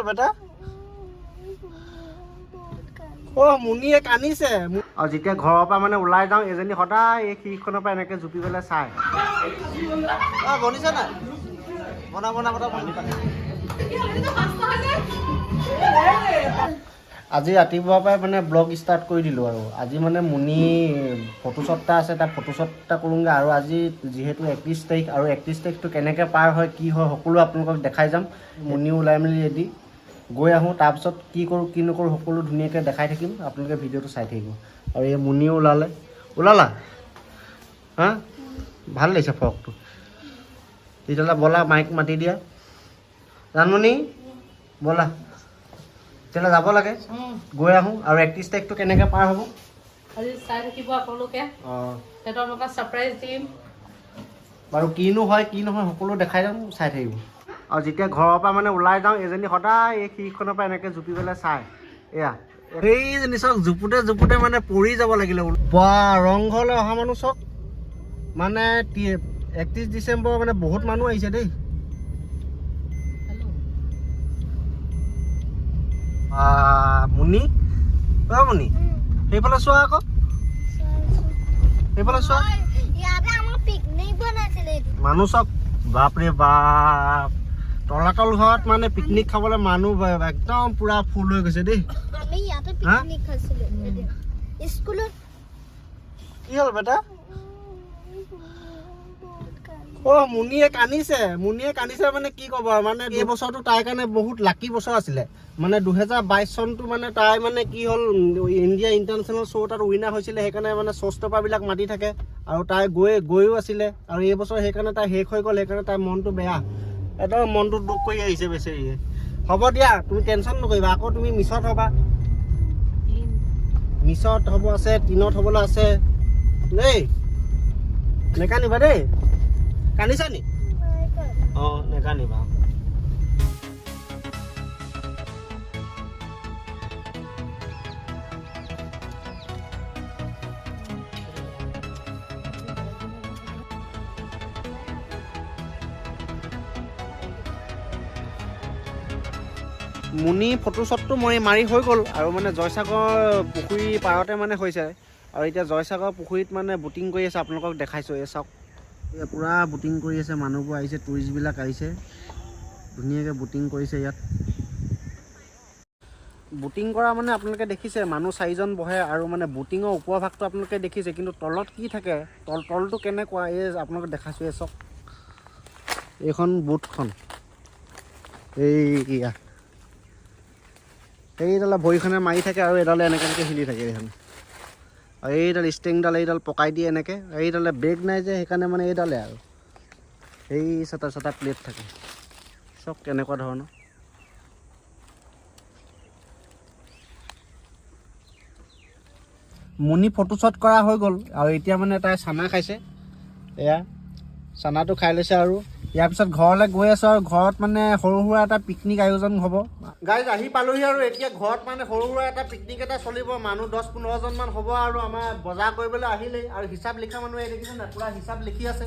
হ'ল বেটা? অ' মুনিয়ে কান্দিছে আৰু যেতিয়া ঘৰৰ পৰা মানে ওলাই যাওঁ এজনী সদায় এই খিৰিকখনৰ পৰা এনেকৈ জুপি পেলাই চাই অ' বনিছে নাই? বনা বনা বনা বনি পালে আজি ৰাতিপুৱাৰ পৰাই মানে ব্লগ ষ্টাৰ্ট কৰি দিলোঁ আৰু। আজি মানে মুনি ফটোশ্বট এটা আছে তাৰ ফটোশ্বট এটা কৰোঁগৈ। আৰু আজি যিহেতু একত্ৰিছ তাৰিখ আৰু একত্ৰিছ তাৰিখটো কেনেকৈ পাৰ হয় কি হয় সকলো আপোনালোকক দেখাই যাম। মুনিও ওলাই মেলি ৰেডি গৈ আহোঁ তাৰপিছত কি কৰোঁ কি নকৰোঁ সকলো ধুনীয়াকৈ দেখাই থাকিম আপোনালোকে ভিডিঅ'টো চাই থাকিব। আৰু এই মুনিও ওলালে। ওলালা? হা? ভালো লাগিছে ফ্ৰকটো। তেতিয়াহ'লে ব'লা মাইক মাতি দিয়া। জানমণি ব'লা। তেতিয়াহ'লে যাব লাগে? গৈ আহোঁ। আৰু একত্ৰিছ তাৰিখটো কেনেকৈ পাৰ হ'ব? আজি চাই থাকিব আপোনালোকে। অঁ। সিহঁতৰ মই ছাৰপ্ৰাইজ দিম। বাৰু কিনো হয় কি নহয় সকলো দেখাই যাম চাই থাকিব। আৰু যেতিয়া ঘৰৰ পৰা মানে ওলাই যাওঁ এজনী সদায় এই খিৰিকখনৰ পৰা এনেকৈ জুপি পেলাই চাই এয়া। সেইজনী চাওক জুপুতে জুপুতে মানে পৰি যাব লাগিলে। বা ৰংঘৰলৈ অহা মানুহ চাওক। মানে একত্ৰিছ ডিচেম্বৰ মানে বহুত মানুহ আহিছে দেই। মুনি? অ মুনি। সেইফালে চোৱা আকৌ। সেইফালে চোৱা। মানুহ চব বাপৰে বাপ। তলাতল ঘৰত মানে পিকনিক খাবলৈ মানুহ একদম পুৰা ফুল হৈ গৈছে দেই। কি হ'ল বেটা? অ মুনিয়ে কান্দিছে। মুনিয়ে কান্দিছে মানে কি ক'ব আৰু? মানে এই বছৰটো তাইৰ কাৰণে বহুত লাকি বছৰ আছিলে। মানে দুহেজাৰ বাইছ চনটো মানে তাই মানে কি হ'ল ইণ্ডিয়া ইণ্টাৰনেশ্যনেল শ্ব' তাত উইনাৰ হৈছিলে সেইকাৰণে মানে শ্ব'ষ্টপাৰবিলাক মাতি থাকে। আৰু তাই গৈ গৈও আছিলে। আৰু এই বছৰ সেইকাৰণে তাই শেষ হৈ গ'ল সেইকাৰণে তাইৰ মনটো বেয়া। একদম মনটো দুখ কৰি আহিছে বেচেৰিয়ে হ'ব দিয়া তুমি টেনশ্যন নকৰিবা আকৌ তুমি মিছত হ'বা। মিছত হ'ব আছে টিনত হ'বলৈ আছে। দেই নেকান্দিবা দেই। কান্দিছা নি? অঁ নেকান্দিবা। মুনি ফটোশ্বটটো মই মাৰি হৈ গ'ল আৰু মানে জয়সাগৰ পুখুৰী পাৰতে মানে হৈছে। আৰু এতিয়া জয়সাগৰ পুখুৰীত মানে বুটিং কৰি আছে আপোনালোকক দেখাইছোঁ এই চাওক। এই পূৰা বুটিং কৰি আছে মানুহবোৰ আহিছে টুৰিষ্টবিলাক আহিছে। ধুনীয়াকৈ বুটিং কৰিছে ইয়াত। বুটিং কৰা মানে আপোনালোকে দেখিছে মানুহ চাৰিজন বহে আৰু মানে বুটিঙৰ ওপৰ ভাগটো আপোনালোকে দেখিছে কিন্তু তলত কি থাকে তল তলটো কেনেকুৱা এই আপোনালোকে দেখাইছোঁ এই চাওক। এইখন বুটখন এইয়া। এইডালে ভৰিখনে মাৰি থাকে আৰু এডালে এনেকৈ এনেকৈ হিলি থাকে এইখন আৰু এইডাল ষ্টেংডাল, এইডাল পকাই দিয়ে এনেকৈ। এইডালে ব্ৰেক নাই যে, সেইকাৰণে মানে এইডালে আৰু। সেই চেটা চেটা প্লেট থাকে। চব কেনেকুৱা ধৰণৰ। মুনি ফটোশ্বট কৰা হৈ গ'ল। আৰু এতিয়া মানে তাই চানা খাইছে। এয়া। চানাটো খাই লৈছে আৰু। ইয়াৰ পিছত ঘৰলৈ গৈ আছোঁ আৰু ঘৰত মানে সৰু সুৰা এটা পিকনিক আয়োজন হ'ব। গাইজ আহি পালোহি আৰু এতিয়া ঘৰত মানে সৰু সুৰা এটা পিকনিক এটা চলিব। মানুহ দহ পোন্ধৰজনমান হ'ব আৰু আমাৰ বজাৰ কৰিবলৈ আহিলেই। আৰু হিচাপ লিখা মানুহ এই দেখিছে নাই? পূৰা হিচাপ লিখি আছে।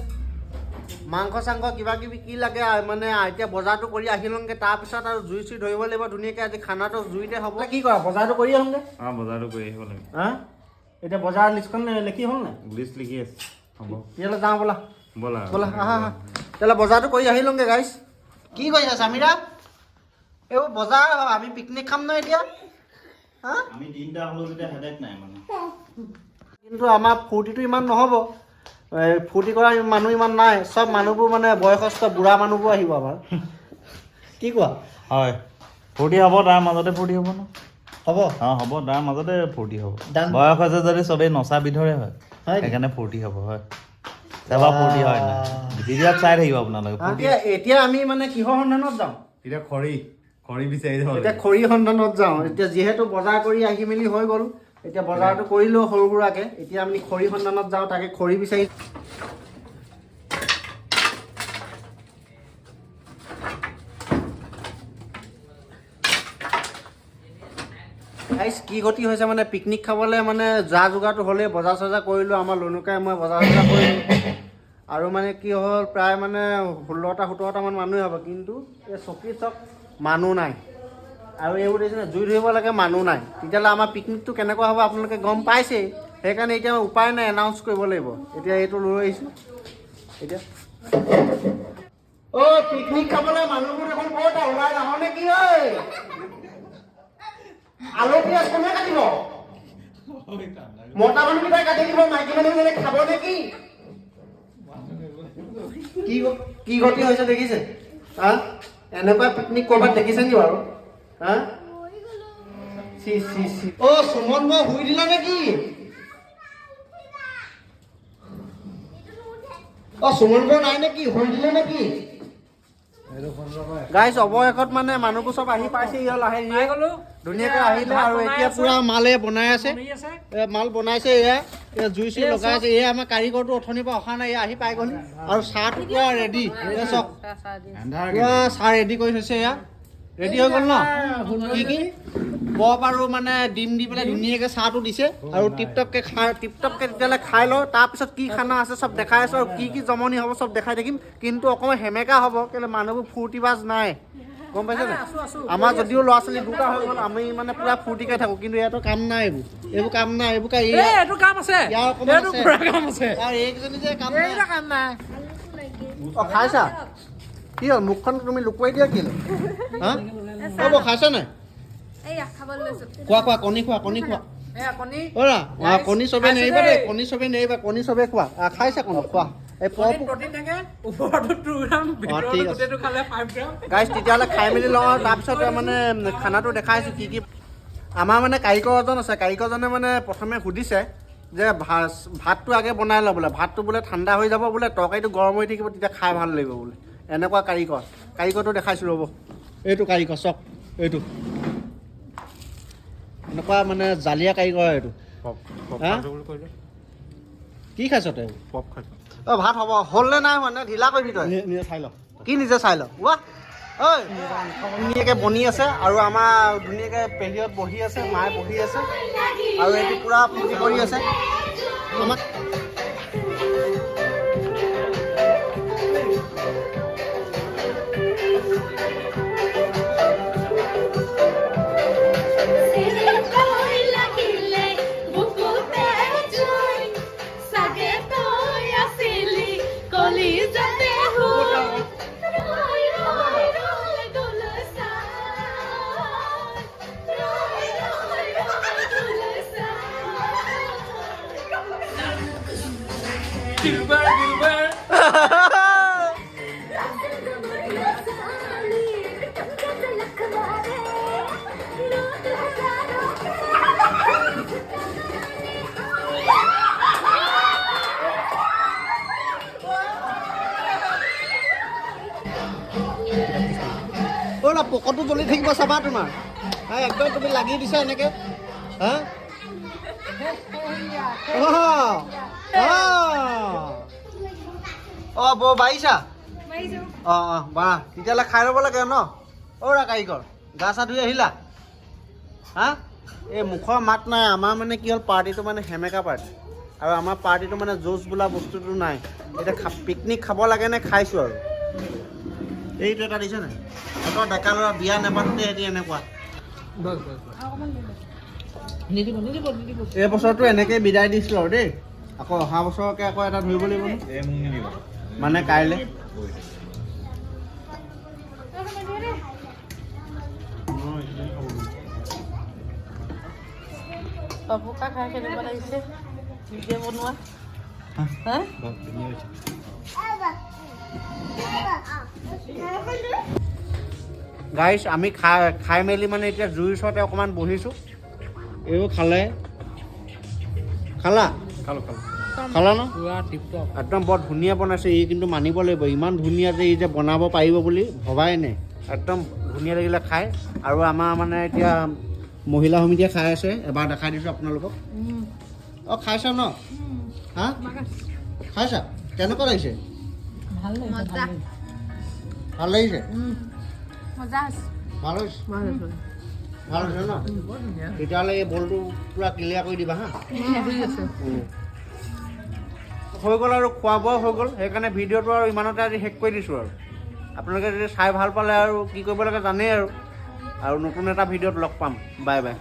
মাংস চাংস কিবা কিবি কি লাগে মানে এতিয়া বজাৰটো কৰি আহি লওঁগৈ তাৰপিছত আৰু জুই চুই ধৰিব লাগিব ধুনীয়াকৈ। আজি খানাটো জুইতে হ'ব। কি কৰা? বজাৰটো কৰি আহোঁগৈ অঁ বজাৰটো কৰি আহিব লাগে। হা? এতিয়া বজাৰৰ লিষ্টখন লিখি হ'ল নাই? লিষ্ট লিখি আছে। হ'ব। তেতিয়াহ'লে যাওঁ ব'লা। ব'লা ব'লা আহা আহা। তেতিয়াহ'লে বজাৰটো কৰি আহি লওঁগৈ গাইছ কি কৰিছা চামিৰা এইবোৰ বজাৰ আমি পিকনিক খাম ন এতিয়া। কিন্তু আমাৰ ফূৰ্তিটো ইমান নহ'ব। ফূৰ্তি কৰা মানুহ ইমান নাই। চব মানুহবোৰ মানে বয়সস্থ বুঢ়া মানুহবোৰ আহিব আমাৰ। কি কোৱা? হয়। ফূৰ্তি হ'ব তাৰ মাজতে ফূৰ্তি হ'ব ন? হ'ব। অঁ হ'ব তাৰ মাজতে ফূৰ্তি হ'ব। বয়স হৈছে যদি চবেই নচা বিধৰে হয়? সেইকাৰণে ফূৰ্তি হ'ব হয়। তাৰপৰা ফূৰ্তি হয় নাই ভিডিঅ'ত চাই থাকিব আপোনালোকে এতিয়া এতিয়া আমি মানে কিহৰ সন্ধানত যাওঁ? এতিয়া খৰি খৰি বিচাৰি এতিয়া খৰি সন্ধানত যাওঁ। এতিয়া যিহেতু বজাৰ কৰি আহি মেলি হৈ গ'ল এতিয়া বজাৰটো কৰিলোঁ সৰু সুৰাকৈ এতিয়া আমি খৰি সন্ধানত যাওঁ তাকে খৰি বিচাৰি গাইছ কি গতি হৈছে মানে পিকনিক খাবলৈ মানে যা যোগাৰটো হ'লেই বজাৰ চজাৰ কৰিলোঁ আমাৰ লনুকাই মই বজাৰ চজাৰ কৰিলোঁ। আৰু মানে কি হ'ল, প্ৰায় মানে ষোল্লটা সোতৰটামান মানুহে হ'ব, কিন্তু এই চকীত চব মানুহ নাই। আৰু এইবোৰ দেখিছে জুই ধৰিব লাগে মানুহ নাই। তেতিয়াহ'লে আমাৰ পিকনিকটো কেনেকুৱা হ'ব আপোনালোকে গম পাইছেই সেইকাৰণে এতিয়া উপায় নাই এনাউন্স কৰিব লাগিব। এতিয়া এইটো লৈ আহিছোঁ। এতিয়া। অ' পিকনিক খাবলৈ মানুহবোৰ দেখোন ক'ত ওলাই নাহ ঐ আলু পিঁয়াজ কোনে কাটিব? মতা মানুহকেইটাই কাটি দিব, মাইকী মানুহকেইটাই খাব কি? গ- কি গতি হৈছে দেখিছে? হা? এনেকুৱা পিকনিক ক'ৰবাত দেখিছে নেকি বাৰু? হা? চি চি চি। অ' সুমন মই শুই দিলা নেকি? অ' সুমন বৌ নাই নেকি? শুই দিলে নেকি? গাইছ অৱশেষত মানে মানুহবোৰ চব আহি পাইছে ইয়াৰ লাহে লাহে ধুনীয়াকৈ আহিলে আৰু এতিয়া পুৰা মালে বনাই আছে। এ, মাল বনাইছে এয়া। জুই চুই লগাই আছে। এয়া আমাৰ কাৰিকৰটো অথনিৰ পৰা অহা নাই আহি পাই গ'ল আৰু চাহটো পুৰা ৰেডি চাওক পুৰা চাহ ৰেডি কৰি থৈছে এয়া। ৰেডি হৈ গ'ল ন? কি কি? পপ আৰু মানে ডিম দি পেলাই ধুনীয়াকৈ চাহটো দিছে। আৰু টিপটপকৈ খাই টিপটপকৈ তেতিয়াহ'লে খাই লওঁ। তাৰপিছত কি খানা আছে চব দেখাই আছোঁ। আৰু কি কি জমনি হ'ব চব দেখাই থাকিম। কিন্তু অকণমান সেমেকা হ'ব। কেলৈ মানুহবোৰ ফূৰ্তিবাজ নাই। গম পাইছে নাই? আমাৰ যদিও ল'ৰা ছোৱালী দুটা হৈ গ'ল আমি মানে পুৰা ফূৰ্তিকৈ থাকোঁ কিন্তু ইয়াতো কাম নাই এইবোৰ। এইবোৰ কাম নাই এইবোৰ কা- এইটো কাম আছে। এইকেইজনী যে কাম নাই। অ খাইছা? কি হ'ল মুখখন তুমি লুকুৱাই দিয়া কেলৈ হা? হ'ব খাইছা নাই? এইয়া খাবলৈ লৈছো। খোৱা খোৱা কণী খোৱা কণী খোৱা। কণী। চবে নেৰিবা দেই। কণী চবে নেৰিবা কণী চবে খোৱা। আ, খাইছা কণী? খোৱা। পপ গাইজ তেতিয়াহ'লে খাই মেলি লওঁ আৰু তাৰপিছত মানে খানাটো দেখাইছোঁ কি কি আমাৰ মানে কাৰিকৰ এজন আছে। কাৰিকৰজনে মানে প্ৰথমে সুধিছে যে ভাত ভাতটো আগে বনাই ল বোলে। ভাতটো বোলে ঠাণ্ডা হৈ যাব বোলে তৰকাৰীটো গৰম হৈ থাকিব তেতিয়া খাই ভাল লাগিব বোলে। এনেকুৱা কাৰিকৰ। কাৰিকৰটো দেখাইছোঁ ৰ'ব। এইটো কাৰিকৰ চক। এইটো। এনেকুৱা মানে জালিয়া কাৰিকৰ এইটো? কি খাইছ তই? অ ভাত হ'ব। হ'লনে নাই মানে? ঢিলা কৰিবি তই। নিজে চাই ল। কি নিজে চাই ল? ঐ ধুনীয়াকৈ বনি আছে আৰু আমাৰ ধুনীয়াকৈ পেহীহঁত বহি আছে মায়ে বহি আছে। আৰু এইটো পূৰা ফূৰ্তি কৰি আছে। আমাক অ' জ্বলি থাকিব চাবা তোমাৰ। হা, একদম তুমি লাগি দিছা এনেকৈ। হা? অ' বৌ, বাঢ়িছা? অঁ অঁ বা তেতিয়াহ'লে খাই ল'ব লাগে ন? অ'ৰা কাৰিকৰ গা চা ধুই আহিলা? হা? এই মুখৰ মাত নাই। আমাৰ মানে কি হ'ল পাৰ্টিটো মানে সেমেকা পাৰ্টি আৰু আমাৰ পাৰ্টিটো মানে জুচ বোলা বস্তুটো নাই। এতিয়া পিকনিক খাব লাগে নে খাইছোঁ আৰু? এইটো এটা দিছে নাই? সিহঁতৰ ডেকা ল'ৰা বিয়া নেপাতোতে সিহঁতি এনেকুৱা। এই বছৰটো এনেকৈ বিদায় দিছিলোঁ আৰু দেই। আকৌ অহা বছৰকে আকৌ এটা ধৰিব লাগিব মানে কাইলৈ। পাপুকা খাই কেনেকুৱা লাগিছে? নিজে বনোৱা? হা? গাইছ আমি খাই খাই মেলি মানে এতিয়া জুইৰ ওচৰতে অকণমান বহিছোঁ। এইবোৰ খালে? খালা? খালা ন? পুৰা টিপটপ একদম বৰ ধুনীয়া বনাইছে ই কিন্তু মানিব লাগিব। ইমান ধুনীয়া যে ই যে বনাব পাৰিব বুলি ভবাই নাই। একদম ধুনীয়া লাগিলে খাই। আৰু আমাৰ মানে এতিয়া মহিলা সমিতিয়ে খাই আছে। এবাৰ দেখাই দিছোঁ আপোনালোকক। অঁ খাইছা ন? হা? খাইছা? কেনেকুৱা লাগিছে? ভালো মজা। ভালো লাগিছে? মজা আছে। ভালো হৈছে লাগিছে ভালো হৈছে ন তেতিয়াহ'লে এই বলটো পূৰা ক্লিয়াৰ কৰি দিবা হা। ঠিক আছে। হৈ গ'ল আৰু খোৱা বোৱা হৈ গ'ল। সেইকাৰণে ভিডিঅ'টো আৰু ইমানতে আজি শেষ কৰি দিছোঁ আৰু। আপোনালোকে যদি চাই ভালো পালে আৰু কি কৰিব লাগে জানেই আৰু। আৰু নতুন এটা ভিডিঅ'ত লগ পাম। Bye bye.